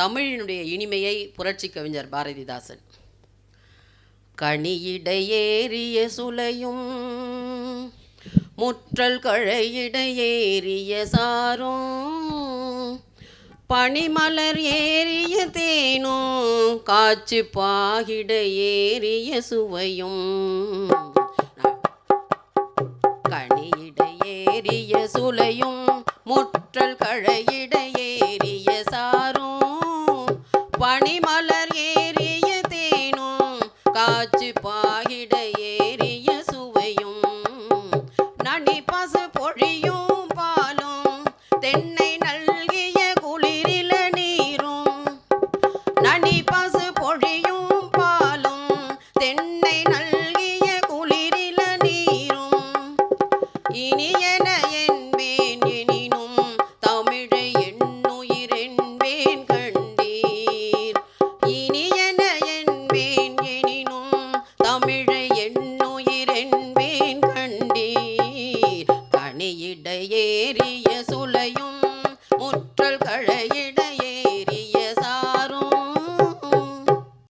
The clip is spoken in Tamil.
தமிழினுடைய இனிமையை புரட்சி கவிஞர் பாரதிதாசன். கனியிடையேறிய சுலையும் முற்றல் கழையிடையேறிய சாரும் பனிமலர் ஏறிய தேனும் காய்ச்சி பாகிட ஏறிய சுவையும். கனியிடையேறிய சுலையும் முற்றல் கழையிடையே காய்ச்சி பாகிட ஏறிய சுவையும் நனி பசு பொழியும் பாலும் தென்னை நல்கிய குளிரில நீரும். நனி பசு பொழியும் பாலும் தென்னை நல்கிய குளிரில நீரும். இனியன ஏறிய சுலையும் முற்றல் களையிட